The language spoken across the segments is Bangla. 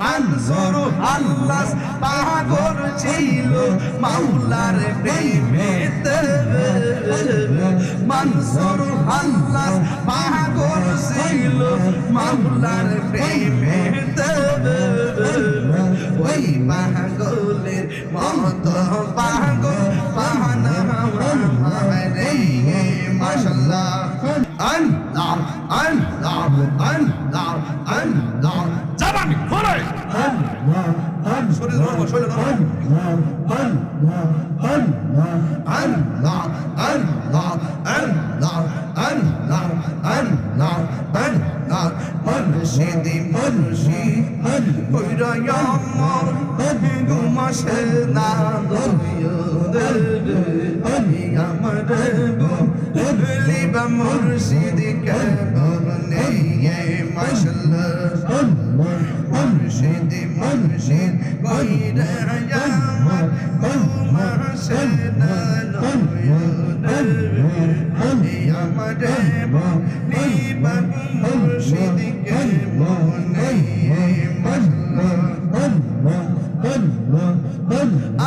মানসুর আল্লাহ পাগল ছিল, মাওলার প্রেমেতে মানসুর আল্লাহ পাগল ছিল, মাওলার প্রেমেতে ওই পাগলের মত পাগল ধরবো আল্লাহ আল্লাহ আল্লাহ আল্লাহ আল্লাহ আল্লাহ মুর্শিদি মুর্শিদ কইরা আমার গুমাসে আমার লিবা মুর্শিদি কে বলনে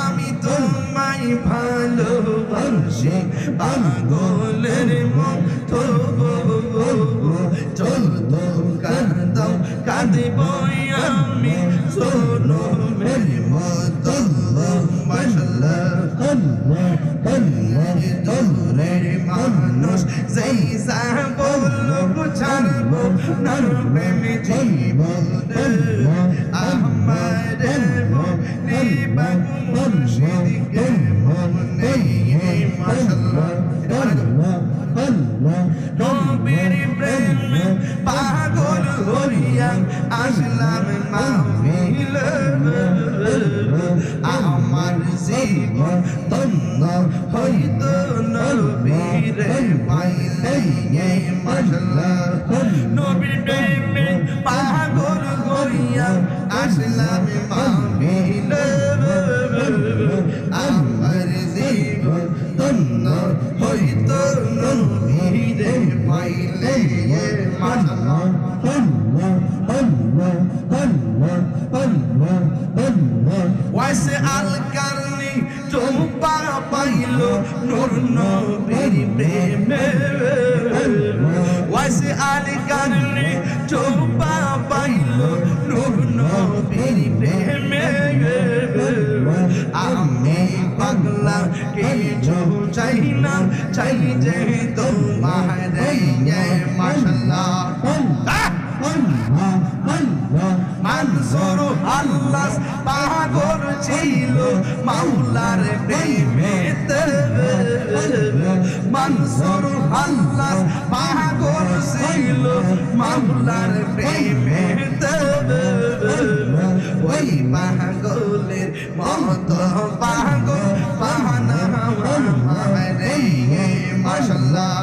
আমি তোমায় ভালোবাসি পাগলের মতো নবীর প্রেমে পাগল হইয়া আসলাম মাহফিল আমার জীবন তন্ন হইত নবীর পাইলে মাশাল্লাহ নবীর প্রেমে পাগল হইয়া আসলাম মাহফিল আমার ওয়াইসে আল কারনি চোপা পাইল নূর নবীর প্রেমে। ওয়াইসে আল কারনি চোপা পাইল নূর নবীর প্রেমে। আমি পাগলা কিছু চাই না, চাই যে তোমার মাশাল্লাহ। আল্লাহ পাগল ছিল মাওলার প্রেমেতে মানসুর আল্লাহ পাগল ছিল মাওলার প্রেমেতে ওই পাগলের মত পাগল পাহানা রে মাশাল্লাহ।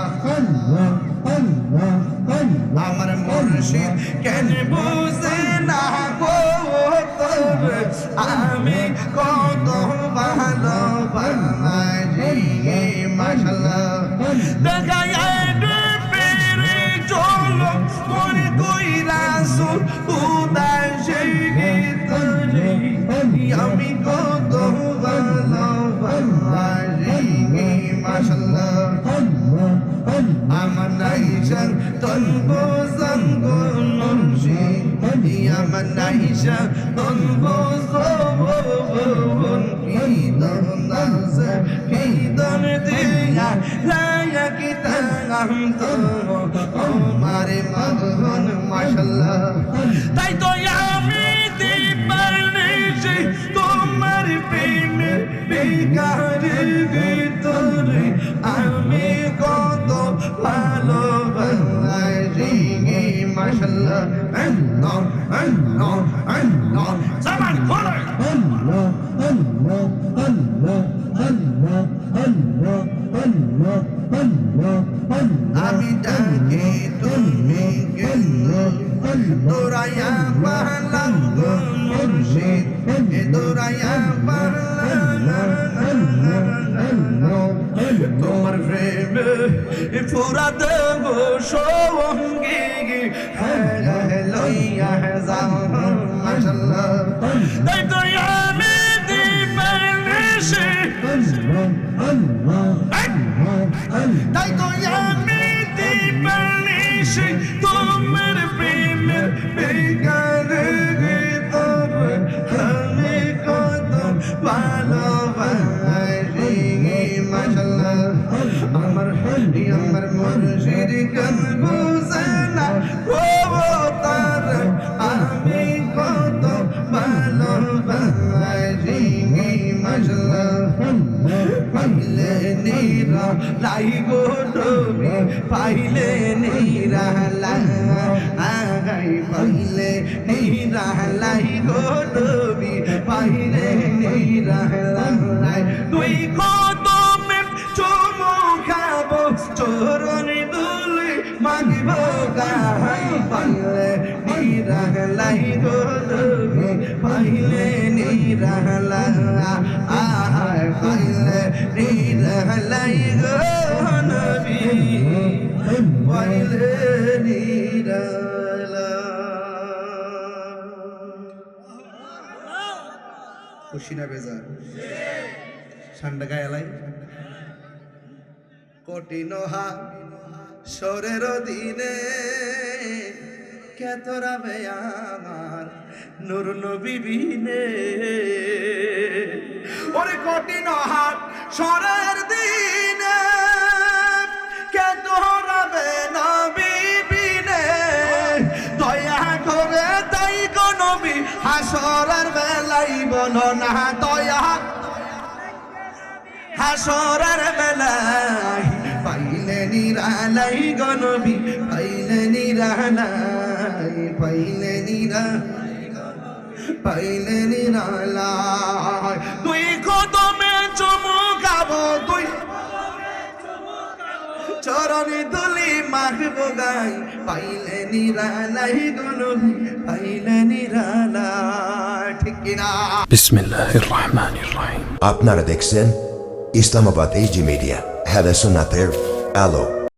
আমার মুর্শিদ কেন বুঝে আমি কত ভালো বানাই মাশাল্লাহ দেখায় পেরে চলো মন কইরা সুর উদাসী আমি কত ভালো বানাই মাশাল্লাহ আমার নাইশান তনব জঙ্গ নমশি আমার নাইশা তনব নাজ কি দন দিয়া লায়া কি তাম তো মাশাল্লাহ তাই তো আমি দিবার নিশি তোমার প্রেমে বেকার ভিতরে আমি কত ভালো মাশাল্লাহ আল্লাহ আল্লাহ আল্লাহ আমি ডাকে তুমি গেল তোরায়া পারলাম গো মুর্শিদ তোরায়া পারলাম তোমার প্রেমে পুরা দেব সঙ্গী লইয়া যাও মাশাল্লাহ তাই তো তাই তো আমি দিবানিশি তোমার নীরা, লাই গো ডোবি পাইলে নীরা, লাই পাইলে নীরা, লাই গো ডোবি পাইলে নীরা, লাই তুই কদমে চুমু খাব, চরণ দুলি মাগিব গাই পাইলে নীরা, লাই গো ডোবি পাইলে নীরা, লাই পাইলে পাইলে নীরা খুশি না বেজার? ঠান্ডা গায়ে লাই কঠিন হা সরের দিনে কেতরাবে আমার নুর নবী বিনে ওরে কঠিন হাত সরের দিনে কেতরাবে নবী নবী হাসরার বেলাই বলো না দয়া। হাসরার বেলাই পাইলে নিরালাই গনবি পাইলে নিরালাই, পাইলে নিরা পাইলে নিরালাই। তুই কদমে চরণ দুলি মাহবুগাই পাইলে নিরালাই দুলুলি পাইলে নিরালা ঠিক কিনা? বিসমিল্লাহির রহমানির রহিম। আপনারা দেখছেন ইসলামাবাদ এইচ মিডিয়া। হ্যাঁ সুন্নাতের আলো